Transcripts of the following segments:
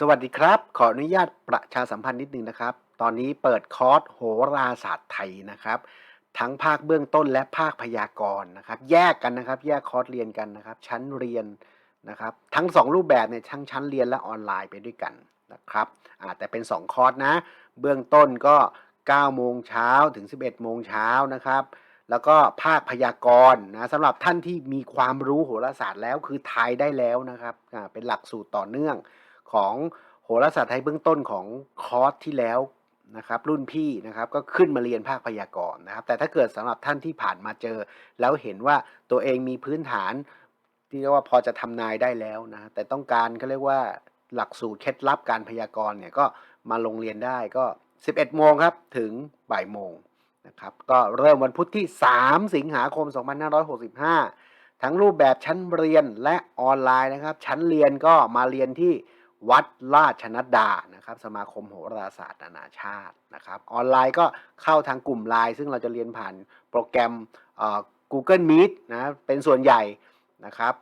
สวัสดีครับ ขออนุญาตประชาสัมพันธ์นิดนึงนะครับ ตอนนี้เปิดคอร์สโหราศาสตร์ไทยนะครับ ทั้งภาคเบื้องต้นและภาคพยากรณ์นะครับ แยกกันนะครับ แยกคอร์สเรียนกันนะครับ ชั้นเรียนนะครับ ทั้ง 2 รูปแบบเนี่ยทั้งชั้นเรียนและออนไลน์ไปด้วยกันนะครับอ่าแต่เป็น 2 คอร์สนะ เบื้องต้นก็ 9 โมงเช้าถึง 11 โมงเช้านะครับ แล้วก็ภาคพยากรณ์นะสำหรับท่านที่มีความรู้โหราศาสตร์แล้วคือทายได้แล้วนะครับอ่าเป็นหลักสูตรต่อเนื่อง ของโหราศาสตร์ไทยเบื้องต้นของคอร์สที่แล้วนะครับรุ่นพี่นะครับก็ขึ้นมาเรียนภาคพยากรณ์นะครับ แต่ถ้าเกิดสำหรับท่านที่ผ่านมาเจอ แล้วเห็นว่าตัวเองมีพื้นฐาน ที่เรียกว่าพอจะทำนายได้แล้วนะแต่ต้องการเขาเรียกว่าหลักสูตรเคล็ดลับการพยากรณ์เนี่ยก็มาลงเรียนได้ก็ 11 โมงครับถึงบ่ายโมงนะครับก็เริ่มวันพุธที่ 3 สิงหาคม 2565 ทั้งรูปแบบชั้นเรียนและออนไลน์นะครับ ชั้นเรียนก็มาเรียนที่ วัดราชนัดดานะครับสมาคมโหราศาสตร์นานาชาตินะครับออนไลน์ก็เข้าทางกลุ่มไลน์ซึ่งเราจะเรียนผ่านโปรแกรม Google Meet นะเป็นส่วนใหญ่นะครับ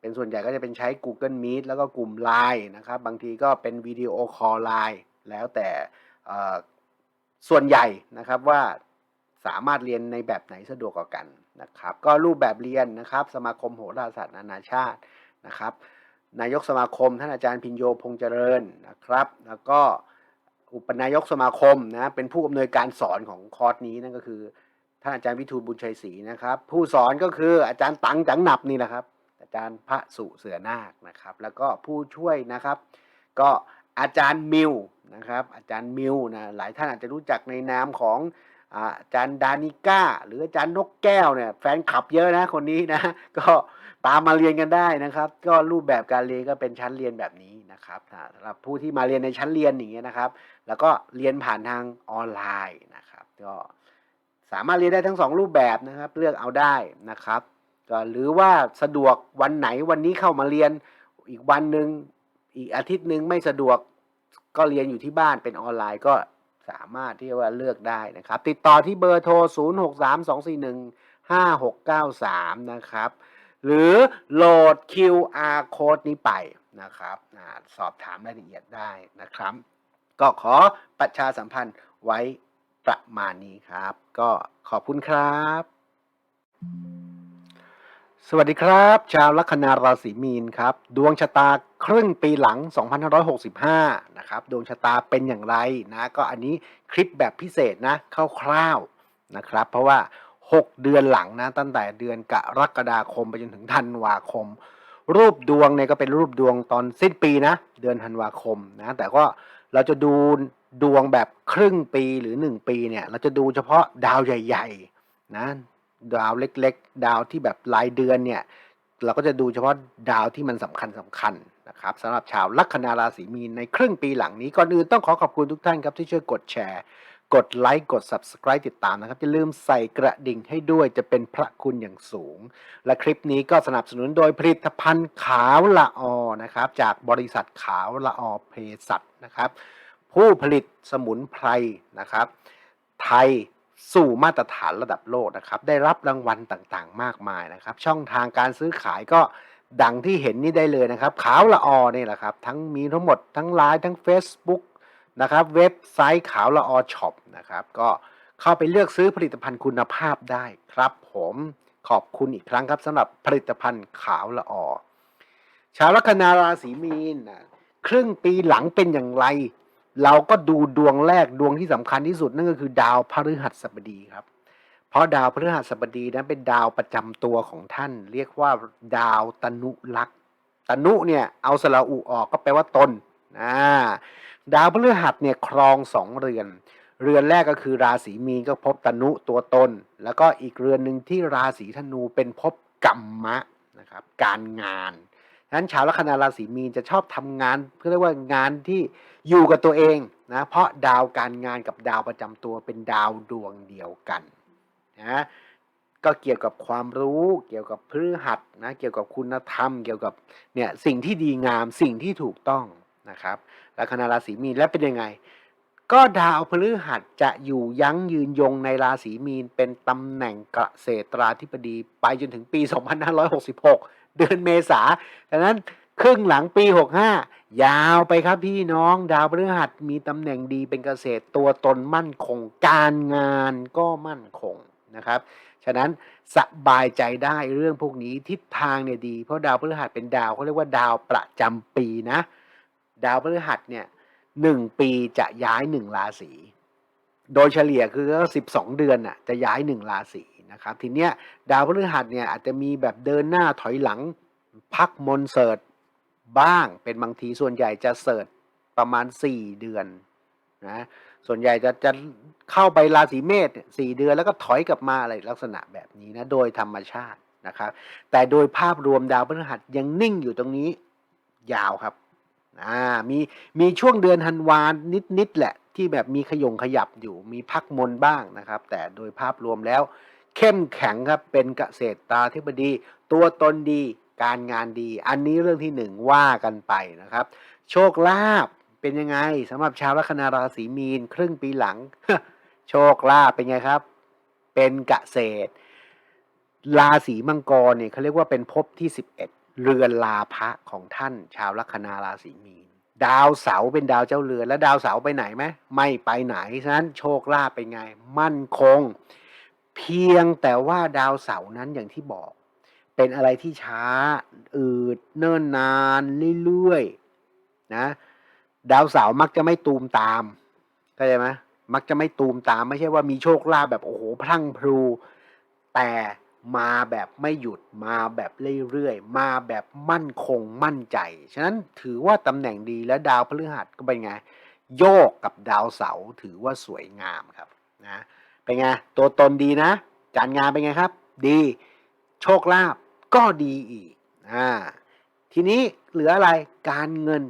เป็นส่วนใหญ่ก็จะเป็นใช้ Google Meet แล้วก็กลุ่ม Line นะครับบางทีก็เป็นวิดีโอคอลไลน์แล้วแต่ส่วนใหญ่นะครับว่าสามารถเรียนในแบบไหนสะดวกกว่ากันนะครับก็รูปแบบเรียนนะครับสมาคมโหราศาสตร์นานาชาตินะครับ นายกสมาคมท่านอาจารย์พินโยพงษ์เจริญนะครับ แล้วก็อุปนายกสมาคมนะเป็นผู้อำนวยการสอนของคอร์สนี้นั่นก็คือท่านอาจารย์วิทูลบุญชัยศรีนะครับ ผู้สอนก็คืออาจารย์ตังจังหนับนี่แหละครับ อาจารย์พระสุเสือนาคนะครับ แล้วก็ผู้ช่วยนะครับ ก็อาจารย์มิวนะครับ อาจารย์มิวนะหลายท่านอาจจะรู้จักในนามของ อาจารย์ดานิก้า หรืออาจารย์นกแก้วเนี่ยแฟนคลับเยอะนะคนนี้นะ ก็ตามมาเรียนกันได้นะครับ ก็รูปแบบการเรียนก็เป็นชั้นเรียนแบบนี้นะครับสำหรับผู้ที่มาเรียนในชั้นเรียนอย่างเงี้ยนะครับ แล้วก็เรียนผ่านทางออนไลน์นะครับ ก็สามารถเรียนได้ทั้งสองรูปแบบนะครับ เลือกเอาได้นะครับก็หรือว่าสะดวกวันไหนวันนี้เข้ามาเรียนอีกวันหนึ่งอีกอาทิตย์หนึ่งไม่สะดวกก็เรียนอยู่ที่บ้านเป็นออนไลน์ก็ สามารถที่ว่าเลือกได้นะครับ ติดต่อที่เบอร์โทร 0 6 3 2 4 1 5 6 9 3 นะครับ หรือโหลด QR code นี้ไปนะครับสอบถามรายละเอียดได้นะครับ ก็ขอประชาสัมพันธ์ไว้ประมาณนี้ครับ ก็ขอบคุณครับ สวัสดีครับ ชาวลัคนาราศีมีนครับ ดวงชะตา ครึ่งปีหลัง 2565 นะครับ ดวงชะตาเป็นอย่างไรนะ ก็อันนี้คลิปแบบพิเศษนะคร่าวๆนะครับ เพราะว่า 6 เดือนหลังนะตั้งแต่เดือนกรกฎาคมไปจนถึงธันวาคม รูปดวงเนี่ยก็เป็นรูปดวงตอนสิ้นปีนะ เดือนธันวาคมนะ แต่ก็เราจะดูดวงแบบครึ่งปีหรือ 1 ปีเนี่ย เราจะดูเฉพาะดาวใหญ่ๆนะ ดาวเล็กๆ ดาวที่แบบรายเดือนเนี่ย เราก็จะดูเฉพาะดาวที่มันสำคัญสำคัญ นะครับสำหรับชาวลัคนาราศีมีนในครึ่งปีหลังนี้ก่อนอื่นต้องขอขอบคุณทุกท่านครับที่ช่วยกดแชร์ กดไลค์กด Subscribe ติดตามนะครับอย่าลืมใส่กระดิ่งให้ด้วยจะเป็นพระคุณอย่างสูง และคลิปนี้ก็สนับสนุนโดยผลิตภัณฑ์ขาวละออนะครับจากบริษัทขาวละออเภสัชนะครับผู้ผลิตสมุนไพรนะครับ ไทยสู่มาตรฐานระดับโลกนะครับ ได้รับรางวัลต่างๆ มากมายนะครับ ช่องทางการซื้อขายก็ ดังที่เห็นนี่ได้เลยนะครับ ขาวละออนี่แหละครับ ทั้งมีทั้งหมดทั้งไลน์ทั้ง Facebook นะครับ เว็บไซต์ขาวละออช็อปนะครับ ก็เข้าไปเลือกซื้อผลิตภัณฑ์คุณภาพได้ครับ ผมขอบคุณอีกครั้งครับสำหรับผลิตภัณฑ์ขาวละออชาวลัคนาราศีมีนครึ่งปีหลังเป็นอย่างไร เราก็ดูดวงแรกดวงที่สำคัญที่สุดนั่นก็คือดาวพฤหัสบดีครับ เพราะดาวพฤหัสบดีนั้นเป็นดาวประจำตัวของท่าน เรียกว่าดาวตนุลักษ์ตนุเนี่ยเอาสระอุออกก็แปลว่าตนอ่าดาวพฤหัสเนี่ยครองสองเรือน เรือนแรกก็คือราศีมีนก็พบตนุตัวตน แล้วก็อีกเรือนหนึ่งที่ราศีธนูเป็นพบกัมมะนะครับการงานฉะนั้นชาวลัคนาราศีมีนจะชอบทำงานเรียกว่างานที่อยู่กับตัวเองนะเพราะดาวการงานกับดาวประจำตัวเป็นดาวดวงเดียวกัน นะก็เกี่ยวกับความรู้เกี่ยวกับพฤหัสนะเกี่ยวกับคุณธรรม เกี่ยวกับเนี่ยสิ่งที่ดีงามสิ่งที่ถูกต้องนะครับลัคนาราศีมีนแล้วเป็นยังไง ก็ดาวพฤหัสจะอยู่ยั้งยืนยงในราศีมีน เป็นตำแหน่งเกษตราธิบดีไปจนถึงปี 2566 เดือนเมษาดังนั้นครึ่งหลังปี 65 ยาวไปครับพี่น้องดาวพฤหัสมีตำแหน่งดีเป็นเกษตรตัวตนมั่นคง การงานก็มั่นคง นะครับ ฉะนั้นสบายใจได้เรื่องพวกนี้ทิศทางเนี่ยดี เพราะดาวพฤหัสเป็นดาวเขาเรียกว่าดาวประจำปีนะ ดาวพฤหัสเนี่ยหนึ่งปีจะย้ายหนึ่งราศีโดยเฉลี่ยคือก็สิบสองเดือนน่ะจะย้ายหนึ่งราศีนะครับ ทีเนี้ยดาวพฤหัสเนี่ยอาจจะมีแบบเดินหน้าถอยหลังพักมนเสิร์ตบ้างเป็นบางทีส่วนใหญ่จะเสิร์ตประมาณสี่เดือนนะ ส่วนใหญ่จะจะเข้าไปราศีเมษสี่เดือนแล้วก็ถอยกลับมาอะไรลักษณะแบบนี้นะโดยธรรมชาตินะครับ แต่โดยภาพรวมดาวพฤหัสยังนิ่งอยู่ตรงนี้ยาวครับอ่ามีมีช่วงเดือนธันวานิดนิดๆแหละ ที่แบบมีขยงขยับอยู่มีพักมนบ้างนะครับ แต่โดยภาพรวมแล้ว เข้มแข็งครับเป็นเกษตรตาธิบดี ตัวตนดีการงานดี อันนี้เรื่องที่หนึ่งว่ากันไปนะครับ โชคลาภ เป็นยังไงสำหรับชาวลัคนาราศีมีน ครึ่งปีหลัง โชคลาภเป็นไงครับ เป็นเกษตร ราศีมังกรเนี่ยเขาเรียกว่าเป็นภพที่ 11 เรือนลาภะของท่าน ชาวลัคนาราศีมีน ดาวเสาเป็นดาวเจ้าเรือน แล้วดาวเสาไปไหนไหมไม่ไปไหนฉะนั้นโชคลาภเป็นไง มั่นคง เพียงแต่ว่าดาวเสานั้นอย่างที่บอก เป็นอะไรที่ช้า อืดเนิ่นนานเรื่อยๆนะ ดาวเสาร์มักจะไม่ตูมตามเข้าใจไหมมักจะไม่ตูมตาม ไม่ใช่ว่ามีโชคลาภแบบโอ้โหพรั่งพรูแต่มาแบบไม่หยุดมาแบบเรื่อยๆมาแบบมั่นคงมั่นใจ ฉะนั้นถือว่าตำแหน่งดีและดาวพฤหัสก็เป็นไง โยกกับดาวเสาร์ถือว่าสวยงามครับนะเป็นไงตัวตนดีนะ การงานเป็นไงครับ ดี โชคลาภก็ดีอีกอ่าทีนี้เหลืออะไรการเงิน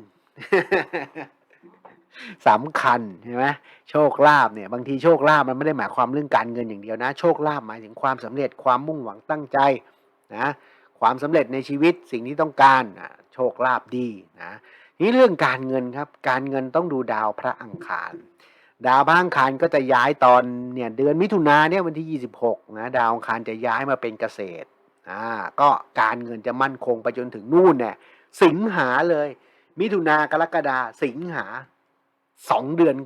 สำคัญใช่ไหมโชคลาภเนี่ย บางทีโชคลาภมันไม่ได้หมายความเรื่องการเงินอย่างเดียวนะ โชคลาภหมายถึงความสำเร็จความมุ่งหวังตั้งใจนะความสำเร็จในชีวิตสิ่งที่ต้องการนะโชคลาภดีนะนี่เรื่องการเงินครับ การเงินต้องดูดาวพระอังคาร ดาวพระอังคารก็จะย้ายตอนเนี่ยเดือนมิถุนาเนี่ยวันที่ 26นะดาวอังคารจะย้ายมาเป็นเกษตรอ่าก็การเงินจะมั่นคงไปจนถึงนู่นเนี่ยสิงหาเลย มิถุนากรกฎาสิงหาสองเดือน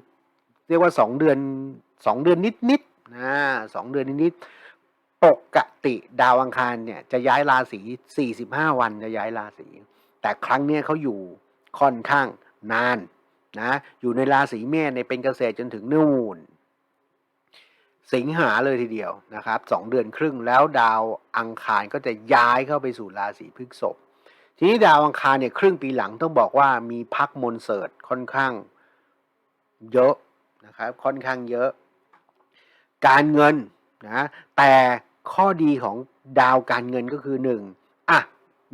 เรียกว่าสองเดือนสองเดือนนิดนิดๆนะสองเดือนนิดนิดๆปกติดาวอังคารเนี่ยจะย้ายราศีสี่สิบห้าวันจะย้ายราศี แต่ครั้งเนี้ยเขาอยู่ค่อนข้างนานนะอยู่ในราศีเมษในเป็นเกษตรจนถึงนู่นสิงหาเลยทีเดียวนะครับสองเดือนครึ่งแล้วดาวอังคารก็จะย้ายเข้าไปสู่ราศีพฤษภ ทีนี้ดาวอังคารเนี่ยครึ่งปีหลังต้องบอกว่ามีพักมนเสิร์ตค่อนข้างเยอะนะครับค่อนข้างเยอะ การเงินนะแต่ข้อดีของดาวการเงินก็คือหนึ่งอะ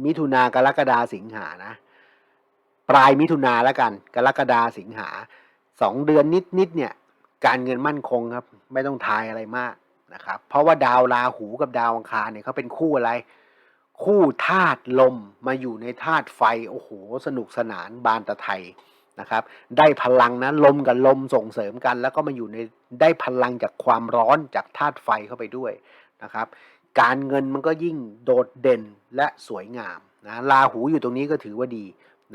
มิถุนากรกฎาสิงหานะปลายมิถุนาแล้วกัน กรกฎาสิงหาสองเดือนนิดนิดๆเนี่ยการเงินมั่นคงครับ ไม่ต้องทายอะไรมากนะครับ เพราะว่าดาวราหูกับดาวอังคารเนี่ยเขาเป็นคู่อะไร คู่ธาตุลมมาอยู่ในธาตุไฟ โอ้โห สนุกสนานบานตะไทยนะครับ ได้พลังนะลมกับลมส่งเสริมกัน แล้วก็มาอยู่ในได้พลังจากความร้อนจากธาตุไฟเข้าไปด้วยนะครับ การเงินมันก็ยิ่งโดดเด่นและสวยงามนะราหูอยู่ตรงนี้ก็ถือว่าดี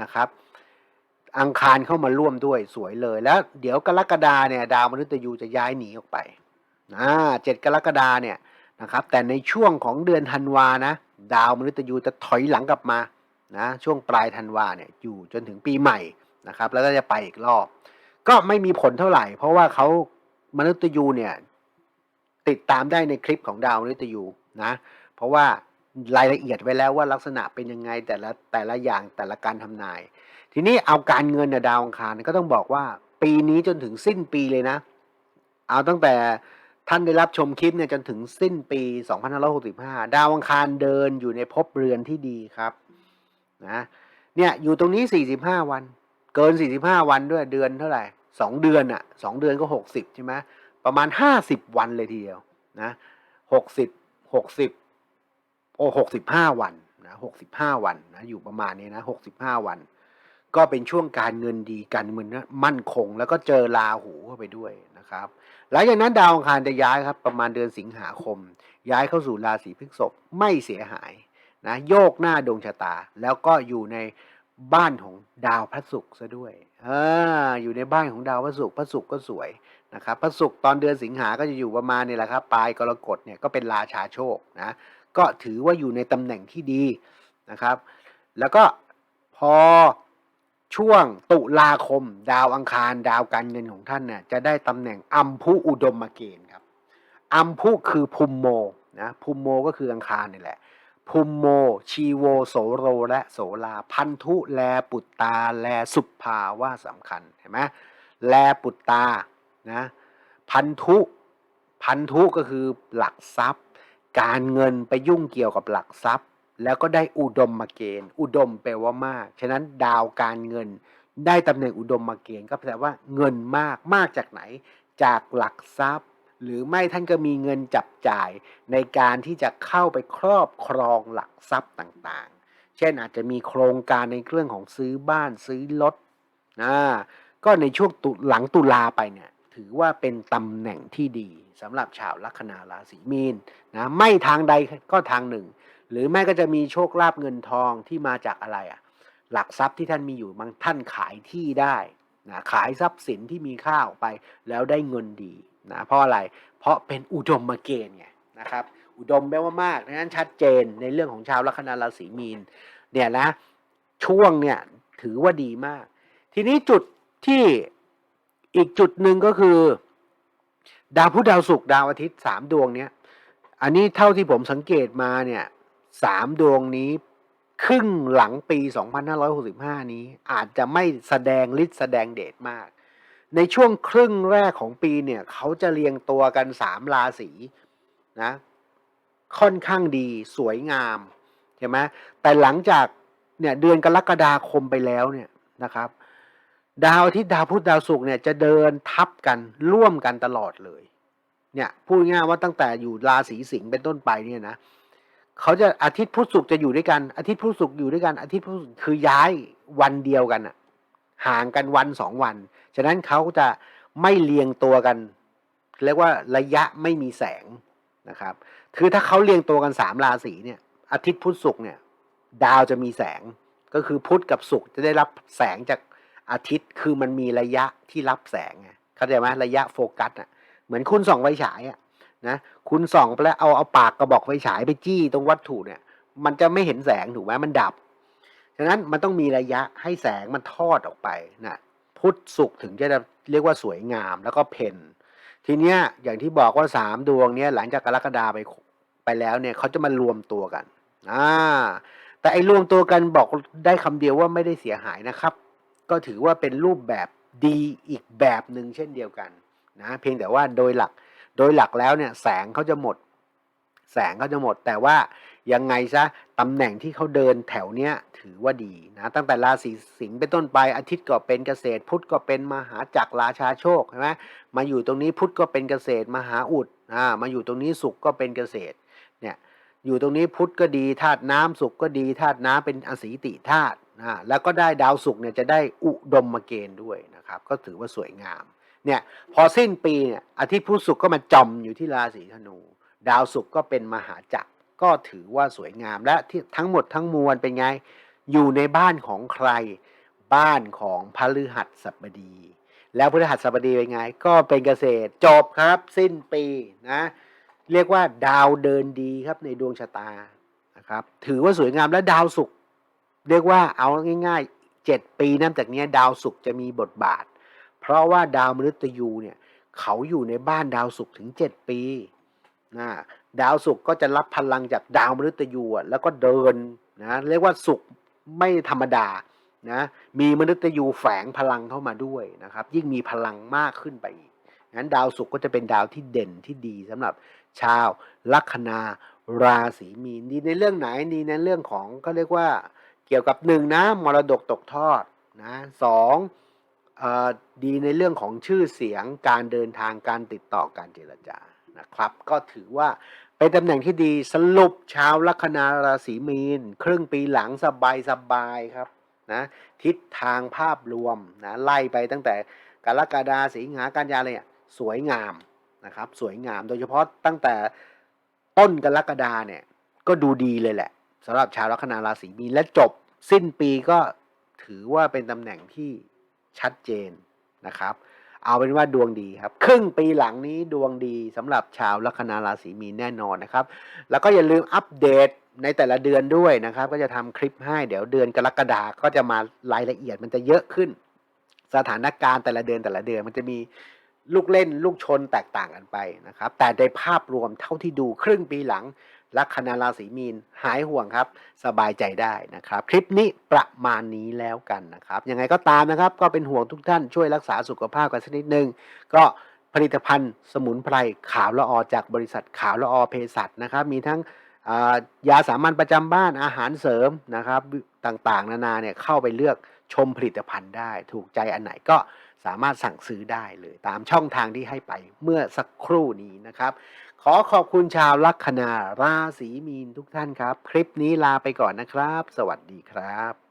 นะครับ อังคารเข้ามาร่วมด้วยสวยเลยแล้ว เดี๋ยวกรกฎาเนี่ยดาวมฤตยูจะย้ายหนีออกไปอ่าเจ็ดกรกฎาเนี่ยนะครับ แต่ในช่วงของเดือนธันวานะ ดาวมฤตยูจะถอยหลังกลับมานะช่วงปลายธันวาเนี่ยอยู่จนถึงปีใหม่นะครับ แล้วก็จะไปอีกรอบ ก็ไม่มีผลเท่าไหร่ เพราะว่าเขามนุษย์ยูเนี่ยติดตามได้ในคลิปของดาวมนุษย์ยูนะ เพราะว่ารายละเอียดไว้แล้วว่าลักษณะเป็นยังไงแต่ละแต่ละอย่างแต่ละการทำนาย ทีนี้เอาการเงินเนี่ยดาวอังคารก็ต้องบอกว่า ปีนี้จนถึงสิ้นปีเลยนะ เอาตั้งแต่ ท่านได้รับชมคลิปเนี่ยจนถึงสิ้นปี 2565 ดาวอังคารเดินอยู่ในภพเรือนที่ดีครับนะเนี่ยอยู่ตรงนี้ 45 วัน เกิน 45 วันด้วยเดือนเท่าไหร่ 2 เดือนอะ่ะ2เดือนก็ 60 ใช่ไหมประมาณ 50 วันเลยทีเดียวนะ60 60 โอ้65 วันนะ65 วันนะอยู่ประมาณนี้นะ65 วัน ก็เป็นช่วงการเงินดีการเงินมั่นคง แล้วก็เจอราหูเข้าไปด้วยนะครับ หลังจากนั้นดาวอังคารจะย้ายครับประมาณเดือนสิงหาคม ย้ายเข้าสู่ราศีพฤษภไม่เสียหายนะโยกหน้าดวงชะตา แล้วก็อยู่ในบ้านของดาวพระศุกร์ซะด้วยออยู่ในบ้านของดาวพระศุกร์พระศุกร์ก็สวยนะครับพระศุกร์ตอนเดือนสิงหาก็จะอยู่ประมาณนี่แหละครับปลายกรกฎเนี่ยก็เป็นราชาโชคนะก็ถือว่าอยู่ในตำแหน่งที่ดีนะครับ แล้วก็พอ ช่วงตุลาคม ดาวอังคาร ดาวการเงินของท่านเนี่ยจะได้ตำแหน่งอัมพุอุดมเกณฑ์ครับอัมพุคือภูมิโมนะภูมิโมก็คืออังคารนี่แหละภูมิโม ชีโวโสโรและโสลา พันธุแลปุตตา แลสุภาว่าสำคัญเห็นไหมแลปุตตานะพันธุ พันธุก็คือหลักทรัพย์ การเงินไปยุ่งเกี่ยวกับหลักทรัพย์ แล้วก็ได้อุดมมาเกณฑ์ อุดมแปลว่ามาก ฉะนั้นดาวการเงิน ได้ตำแหน่งอุดมมาเกณฑ์ก็แปลว่าเงินมากมากจากไหน จากหลักทรัพย์ หรือไม่ท่านก็มีเงินจับจ่าย ในการที่จะเข้าไปครอบครองหลักทรัพย์ต่างๆ เช่นอาจจะมีโครงการในเรื่องของซื้อบ้านซื้อรถนะก็ในช่วงตุหลังตุลาไปเนี่ยถือว่าเป็นตำแหน่งที่ดีสำหรับชาวลัคนาราศีมีนนะไม่ทางใดก็ทางหนึ่ง หรือไม่ก็จะมีโชคลาภเงินทองที่มาจากอะไรอะหลักทรัพย์ที่ท่านมีอยู่บางท่านขายที่ได้นะขายทรัพย์สินที่มีค่าออกไปแล้วได้เงินดีนะเพราะอะไรเพราะเป็นอุดมมาเกณฑ์ไงนะครับอุดมแปลว่ามากดังนั้นชัดเจนในเรื่องของชาวลัคนาราศีมีนเนี่ยนะช่วงเนี่ยถือว่าดีมาก ทีนี้จุดที่อีกจุดหนึ่งก็คือ ดาวพุธดาวศุกร์ดาวอาทิตย์สามดวงเนี้ยอันนี้เท่าที่ผมสังเกตมาเนี่ย สามดวงนี้ ครึ่งหลังปี 2565 นี้อาจจะไม่แสดงฤทธิ์แสดงเดชมาก ในช่วงครึ่งแรกของปีเนี่ย เขาจะเรียงตัวกันสามราศีนะ ค่อนข้างดีสวยงามใช่ไหมแต่หลังจากเนี่ยเดือนกรกฎาคมไปแล้วเนี่ยนะครับ ดาวทิตย์ดาวพุธดาวศุกร์เนี่ยจะเดินทับกันร่วมกันตลอดเลย เนี่ยพูดง่ายว่าตั้งแต่อยู่ราศีสิงห์เป็นต้นไปเนี่ยนะ เขาจะอาทิตย์พุธศุกร์จะอยู่ด้วยกัน อาทิตย์พุธศุกร์อยู่ด้วยกัน อาทิตย์พุธคือย้ายวันเดียวกันอะห่างกันวันสองวัน ฉะนั้นเขาจะไม่เรียงตัวกัน เรียกว่าระยะไม่มีแสงนะครับ คือถ้าเขาเรียงตัวกันสามราศีเนี่ย อาทิตย์พุธศุกร์เนี่ย ดาวจะมีแสง ก็คือพุธกับศุกร์จะได้รับแสงจากอาทิตย์ คือมันมีระยะที่รับแสงไงเข้าใจไหมระยะโฟกัสอะ เหมือนคุณส่องไฟฉายอะ นะคุณส่องไปแล้วเอาเอาปากกระบอกไฟฉายไปจี้ตรงวัตถุเนี่ย มันจะไม่เห็นแสงถูกไหมมันดับ ฉะนั้นมันต้องมีระยะให้แสงมันทอดออกไปนะพุทธศุกถึงจะเรียกว่าสวยงามแล้วก็เพนทีเนี้ยอย่างที่บอกว่าสามดวงเนี้ยหลังจากกรกฎาไปไปแล้วเนี่ยเขาจะมารวมตัวกันอ่าแต่ไอ้รวมตัวกันบอกได้คำเดียวว่าไม่ได้เสียหายนะครับ ก็ถือว่าเป็นรูปแบบดีอีกแบบหนึ่งเช่นเดียวกันนะเพียงแต่ว่าโดยหลัก โดยหลักแล้วเนี่ยแสงเขาจะหมด แสงเขาจะหมด แต่ว่ายังไงซะตำแหน่งที่เขาเดินแถวเนี้ยถือว่าดีนะตั้งแต่ราศีสิงห์เป็นต้นไปอาทิตย์ก็เป็นเกษตร พุธก็เป็นมหาจักรราชาโชคใช่ไหมมาอยู่ตรงนี้พุธก็เป็นเกษตร มหาอุดอ่ามาอยู่ตรงนี้สุขก็เป็นเกษตรเนี่ยอยู่ตรงนี้พุธก็ดีธาตุน้ำสุขก็ดีธาตุน้ำเป็นอสีติธาตุอ่าแล้วก็ได้ดาวสุขเนี่ยจะได้อุดมมาเกณฑ์ด้วยนะครับ ก็ถือว่าสวยงาม เนี่ยพอสิ้นปีเนี่ยอาทิตย์พุธศุกร์ก็มาจอมอยู่ที่ราศีธนู ดาวศุกร์ก็เป็นมหาจักรก็ถือว่าสวยงามและที่ทั้งหมดทั้งมวลเป็นไง อยู่ในบ้านของใคร บ้านของพฤหัสบดี แล้วพฤหัสบดีเป็นไง ก็เป็นเกษตรจบครับ สิ้นปีนะเรียกว่าดาวเดินดีครับในดวงชะตานะครับถือว่าสวยงามและดาวศุกร์เรียกว่าเอาง่ายๆเจ็ดปีนับจากนี้ดาวศุกร์จะมีบทบาท เพราะว่าดาวมฤตยูเนี่ยเขาอยู่ในบ้านดาวศุกร์ถึงเจ็ดปีนะดาวศุกร์ก็จะรับพลังจากดาวมฤตยูแล้วก็เดินนะเรียกว่าศุกร์ไม่ธรรมดานะมีมฤตยูแฝงพลังเข้ามาด้วยนะครับ ยิ่งมีพลังมากขึ้นไปอีกงั้นดาวศุกร์ก็จะเป็นดาวที่เด่นที่ดีสำหรับชาวลัคนาราศีมีนดีในเรื่องไหนดีในเรื่องของก็เรียกว่าเกี่ยวกับหนึ่งนะมรดกตกทอดนะสอง ดีในเรื่องของชื่อเสียงการเดินทางการติดต่อการเจรจานะครับ ก็ถือว่าเป็นตำแหน่งที่ดีสรุปชาวลัคนาราศีมีน ครึ่งปีหลังสบายสบายครับนะทิศทางภาพรวมนะไล่ไปตั้งแต่กรกฎาสิงหากันยาเลยสวยงามนะครับสวยงามโดยเฉพาะตั้งแต่ต้นกรกฎาเนี่ยก็ดูดีเลยแหละสำหรับชาวลัคนาราศีมีนและจบสิ้นปีก็ถือว่าเป็นตำแหน่งที่ ชัดเจนนะครับ เอาเป็นว่าดวงดีครับ ครึ่งปีหลังนี้ดวงดีสำหรับชาวลัคนาราศีมีนแน่นอนนะครับ แล้วก็อย่าลืมอัปเดตในแต่ละเดือนด้วยนะครับ ก็จะทำคลิปให้เดี๋ยวเดือนกรกฎาก็จะมารายละเอียดมันจะเยอะขึ้น สถานการณ์แต่ละเดือนแต่ละเดือนมันจะมีลูกเล่นลูกชนแตกต่างกันไปนะครับ แต่ในภาพรวมเท่าที่ดูครึ่งปีหลัง ลัคนาราศีมีนหายห่วงครับ สบายใจได้นะครับ คลิปนี้ประมาณนี้แล้วกันนะครับ ยังไงก็ตามนะครับ ก็เป็นห่วงทุกท่านช่วยรักษาสุขภาพกันสักนิดนึง ก็ผลิตภัณฑ์สมุนไพรขาวละออจากบริษัทขาวละออเภสัชนะครับ มีทั้งยาสามัญประจำบ้านอาหารเสริมนะครับ ต่างๆ นานาเนี่ยเข้าไปเลือกชมผลิตภัณฑ์ได้ ถูกใจอันไหนก็ สามารถสั่งซื้อได้เลยตามช่องทางที่ให้ไปเมื่อสักครู่นี้นะครับ ขอขอบคุณชาวลัคนาราศีมีนทุกท่านครับ คลิปนี้ลาไปก่อนนะครับ สวัสดีครับ